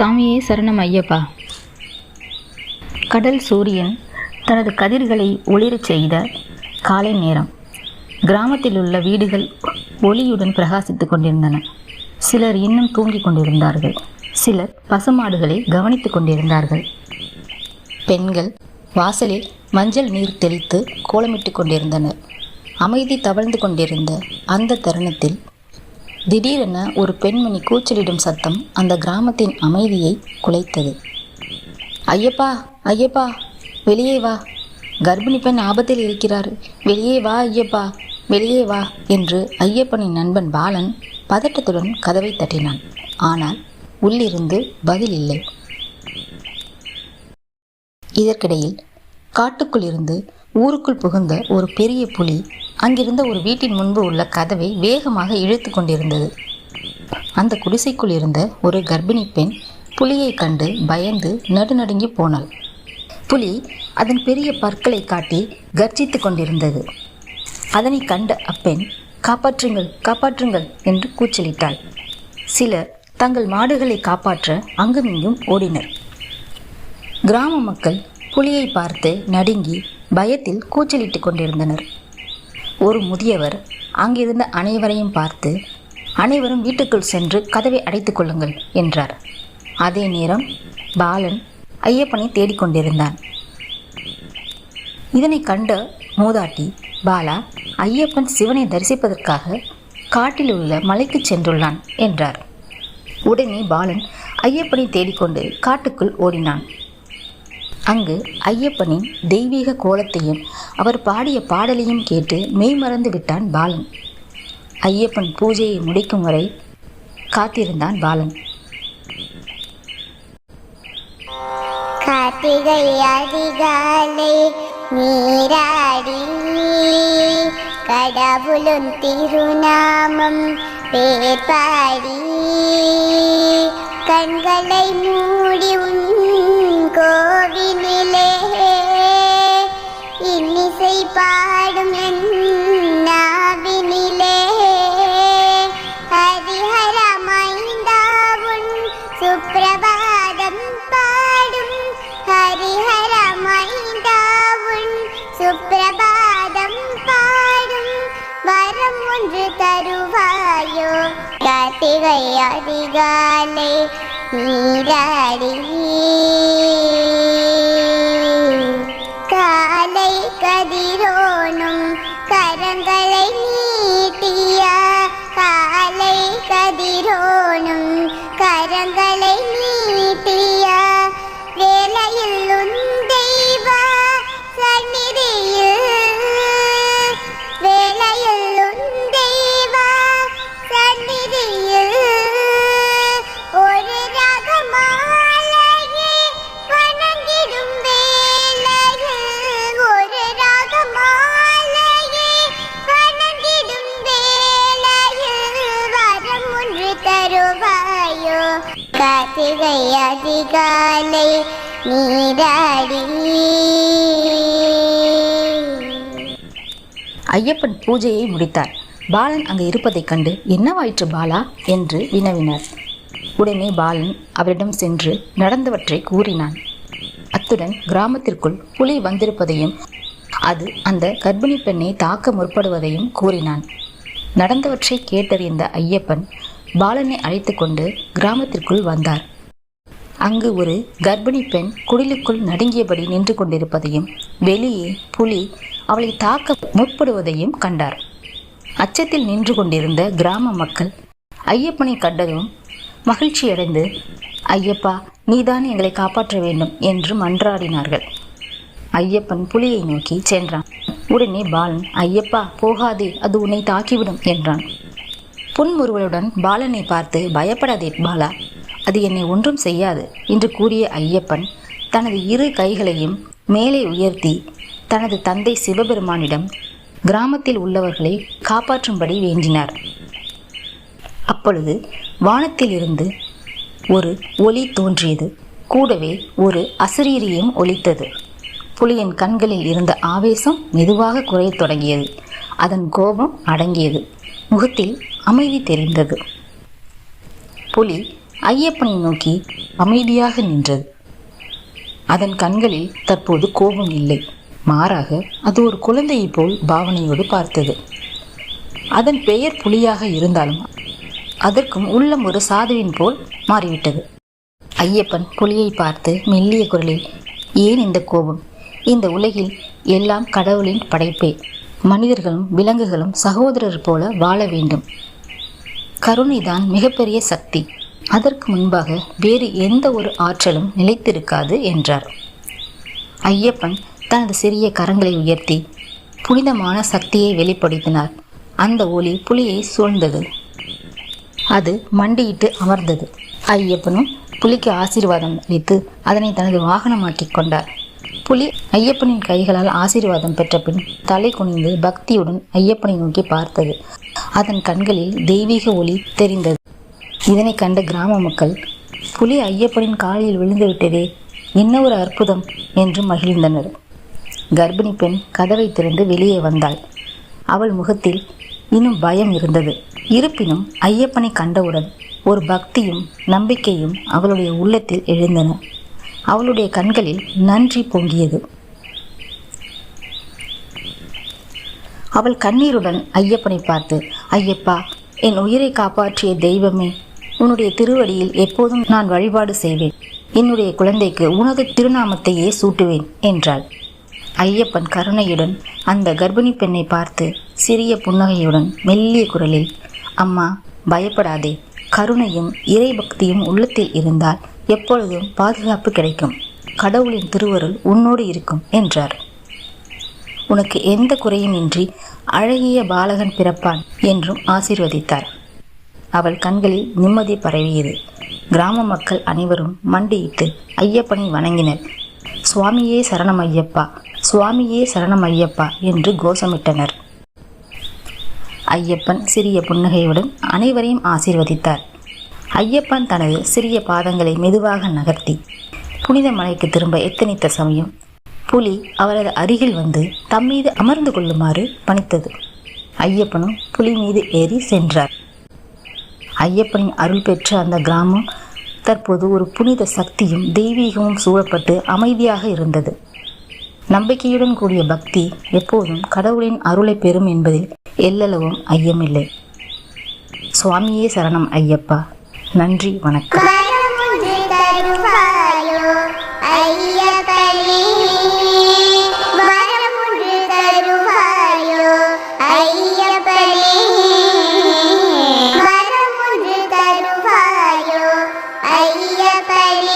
சாமியே சரணம் ஐயப்பா. கடல் சூரியன் தனது கதிர்களை ஒளிரச் செய்த காலை நேரம். கிராமத்தில் உள்ள வீடுகள் ஒளியுடன் பிரகாசித்துக் கொண்டிருந்தன. சிலர் இன்னும் தூங்கிக் கொண்டிருந்தார்கள். சிலர் பசுமாடுகளை கவனித்துக் கொண்டிருந்தார்கள். பெண்கள் வாசலில் மஞ்சள் நீர் தெளித்து கோலமிட்டு கொண்டிருந்தனர். அமைதி தவழ்ந்து கொண்டிருந்த அந்த தருணத்தில் திடீரென ஒரு பெண்மணி கூச்சலிடும் சத்தம் அந்த கிராமத்தின் அமைதியை குலைத்தது. ஐயப்பா ஐயப்பா வெளியே வா. கர்ப்பிணி பெண் ஆபத்தில் இருக்கிறார். வெளியே வா ஐயப்பா. வெளியே வா என்று ஐயப்பனின் நண்பன் பாலன் பதட்டத்துடன் கதவை தட்டினான். ஆனால் உள்ளிருந்து பதில் இல்லை. இதற்கிடையில் காட்டுக்குள் இருந்து ஊருக்குள் புகுந்த ஒரு பெரிய புலி அங்கிருந்த ஒரு வீட்டின் முன்பு உள்ள கதவை வேகமாக இழுத்து கொண்டிருந்தது. அந்த குடிசைக்குள் இருந்த ஒரு கர்ப்பிணி பெண் புலியை கண்டு பயந்து நடுநடுங்கி போனாள். புலி அதன் பெரிய பற்களை காட்டி கர்ஜித்து கொண்டிருந்தது. அதனை கண்ட அப்பெண் காப்பாற்றுங்கள் காப்பாற்றுங்கள் என்று கூச்சலிட்டாள். சிலர் தங்கள் மாடுகளை காப்பாற்ற அங்குமிங்கும் ஓடினர். கிராம மக்கள் புலியை பார்த்து நடுங்கி பயத்தில் கூச்சலிட்டு கொண்டிருந்தனர். ஒரு முதியவர் அங்கிருந்த அனைவரையும் பார்த்து அனைவரும் வீட்டுக்குள் சென்று கதவை அடைத்து கொள்ளுங்கள் என்றார். அதே நேரம் பாலன் ஐயப்பனை தேடிக்கொண்டிருந்தான் இதனை கண்ட மூதாட்டி பாலா ஐயப்பன் சிவனை தரிசிப்பதற்காக காட்டில் உள்ள மலைக்கு சென்றுள்ளான் என்றார். உடனே பாலன் ஐயப்பனை தேடிக்கொண்டு காட்டுக்குள் ஓடினான். அங்கு ஐயப்பனின் தெய்வீக கோலத்தையும் அவர் பாடிய பாடலையும் கேட்டு மெய்மறந்து விட்டான் பாலன். ஐயப்பன் பூஜையை முடிக்கும் வரை காத்திருந்தான் பாலன். கார்த்திகை அதிகாலை நீராடி கடவுளும் திருநாமம் பேர்பாடி கண்களை மூடி உன் പാടും എന്നാവിനിലേ ഹരിഹര മൈന്താവുൺ സുപ്രഭാതം പാടും. ഹരിഹര മൈന്താവുൺ സുപ്രഭാതം പാടും. വരം ഒன்று തരുവായോ? കാർത്തികയാതികാലേ നീരാടി கார்த்திகை அதிகாலை நீராடி ஐயப்பன் பூஜையை முடித்தார். பாலன் அங்கு இருப்பதைக் கண்டு என்னவாயிற்று பாலா? என்று வினவினார். உடனே பாலன் அவரிடம் சென்று நடந்தவற்றை கூறினான். அத்துடன் கிராமத்திற்குள் புலி வந்திருப்பதையும் அது அந்த கர்ப்பிணி பெண்ணை தாக்க முற்படுவதையும் கூறினான். நடந்தவற்றை கேட்டறிந்த ஐயப்பன் பாலனை அழைத்து கொண்டு கிராமத்திற்குள் வந்தார். அங்கு ஒரு கர்ப்பிணி பெண் குடிலுக்குள் நடுங்கியபடி நின்று கொண்டிருப்பதையும் வெளியே புலி அவளை தாக்க முற்படுவதையும் கண்டார். அச்சத்தில் நின்று கொண்டிருந்த கிராம மக்கள் ஐயப்பனை கண்டதும் மகிழ்ச்சியடைந்து ஐயப்பா நீதான் எங்களை காப்பாற்ற வேண்டும் என்று மன்றாடினார்கள். ஐயப்பன் புலியை நோக்கி சென்றான். உடனே பாலன் ஐயப்பா போகாதே அது உன்னை தாக்கிவிடும் என்றான். புன்முறுவலுடன் பாலனை பார்த்து பயப்படாதே பாலா அது என்னை ஒன்றும் செய்யாது என்று கூறிய ஐயப்பன் தனது இரு கைகளையும் மேலே உயர்த்தி தனது தந்தை சிவபெருமானிடம் கிராமத்தில் உள்ளவர்களை காப்பாற்றும்படி வேண்டினார். அப்பொழுது வானத்திலிருந்து ஒரு ஒளி தோன்றியது. கூடவே ஒரு அசரீரியும் ஒலித்தது. புலியின் கண்களில் இருந்த ஆவேசம் மெதுவாக குறையத் தொடங்கியது. அதன் கோபம் அடங்கியது. முகத்தில் அமைதி தெரிந்தது. புலி ஐயப்பனை நோக்கி அமைதியாக நின்றது. அதன் கண்களில் தற்போது கோபம் இல்லை. மாறாக அது ஒரு குழந்தையைப் போல் பாவனையோடு பார்த்தது. அதன் பெயர் புலியாக இருந்தாலும் அதற்கும் உள்ளம் ஒரு சாதுவின் போல் மாறிவிட்டது. ஐயப்பன் புலியை பார்த்து மெல்லிய குரலில் ஏன் இந்த கோபம்? இந்த உலகில் எல்லாம் கடவுளின் படைப்பே. மனிதர்களும் விலங்குகளும் சகோதரர் போல வாழ வேண்டும். கருணைதான் மிகப்பெரிய சக்தி. அதற்கு முன்பாக வேறு எந்த ஒரு ஆற்றலும் நிலைத்திருக்காது என்றார். ஐயப்பன் தனது சிறிய கரங்களை உயர்த்தி புனிதமான சக்தியை வெளிப்படுத்தினார். அந்த ஒளி புலியை சூழ்ந்தது. அது மண்டியிட்டு அமர்ந்தது. ஐயப்பனும் புலிக்கு ஆசீர்வாதம் அளித்து அதனை தனது வாகனமாக்கிக் கொண்டார். புலி ஐயப்பனின் கைகளால் ஆசீர்வாதம் பெற்ற பின் தலை குனிந்து பக்தியுடன் ஐயப்பனை நோக்கி பார்த்தது. அதன் கண்களில் தெய்வீக ஒளி தெரிந்தது. இதனை கண்ட கிராம மக்கள் புலி ஐயப்பனின் காலில் விழுந்து விட்டதே என்ன ஒரு அற்புதம் என்று மகிழ்ந்தனர். கர்ப்பிணி பெண் கதவை திறந்து வெளியே வந்தாள். அவள் முகத்தில் இன்னும் பயம் இருந்தது. இருப்பினும் ஐயப்பனை கண்டவுடன் ஒரு பக்தியும் நம்பிக்கையும் அவளுடைய உள்ளத்தில் எழுந்தன. அவளுடைய கண்களில் நன்றி பொங்கியது. அவள் கண்ணீருடன் ஐயப்பனை பார்த்து ஐயப்பா என் உயிரை காப்பாற்றிய தெய்வமே உன்னுடைய திருவடியில் எப்போதும் நான் வழிபாடு செய்வேன். என்னுடைய குழந்தைக்கு உனது திருநாமத்தையே சூட்டுவேன் என்றாள். ஐயப்பன் கருணையுடன் அந்த கர்ப்பிணி பெண்ணை பார்த்து சிறிய புன்னகையுடன் மெல்லிய குரலில் அம்மா பயப்படாதே. கருணையும் இறைபக்தியும் உள்ளத்தில் இருந்தால் எப்பொழுதும் பாதுகாப்பு கிடைக்கும். கடவுளின் திருவருள் உன்னோடு இருக்கும் என்றார். உனக்கு எந்த குறையும் இன்றி அழகிய பாலகன் பிறப்பான் என்றும் ஆசீர்வதித்தார். அவள் கண்களில் நிம்மதி பரவியது. கிராம மக்கள் அனைவரும் மண்டியிட்டு ஐயப்பனை வணங்கினர். சுவாமியே சரணம் ஐயப்பா சுவாமியே சரணம் ஐயப்பா என்று கோஷமிட்டனர். ஐயப்பன் சிறிய புன்னகையுடன் அனைவரையும் ஆசீர்வதித்தார். ஐயப்பன் தனது சிறிய பாதங்களை மெதுவாக நகர்த்தி புனித மலைக்கு திரும்ப எத்தனித்த சமயம் புலி அவரது அருகில் வந்து தம்மீது அமர்ந்து கொள்ளுமாறு பணித்தது. ஐயப்பனும் புலி மீது ஏறி சென்றார். ஐயப்பனின் அருள் பெற்ற அந்த கிராமம் தற்போது ஒரு புனித சக்தியும் தெய்வீகமும் சூழப்பட்டு அமைதியாக இருந்தது. நம்பிக்கையுடன் கூடிய பக்தி எப்போதும் கடவுளின் அருளை பெறும் என்பதில் எல்லளவும் ஐயமில்லை. சுவாமியே சரணம் ஐயப்பா. நன்றி வணக்கம்.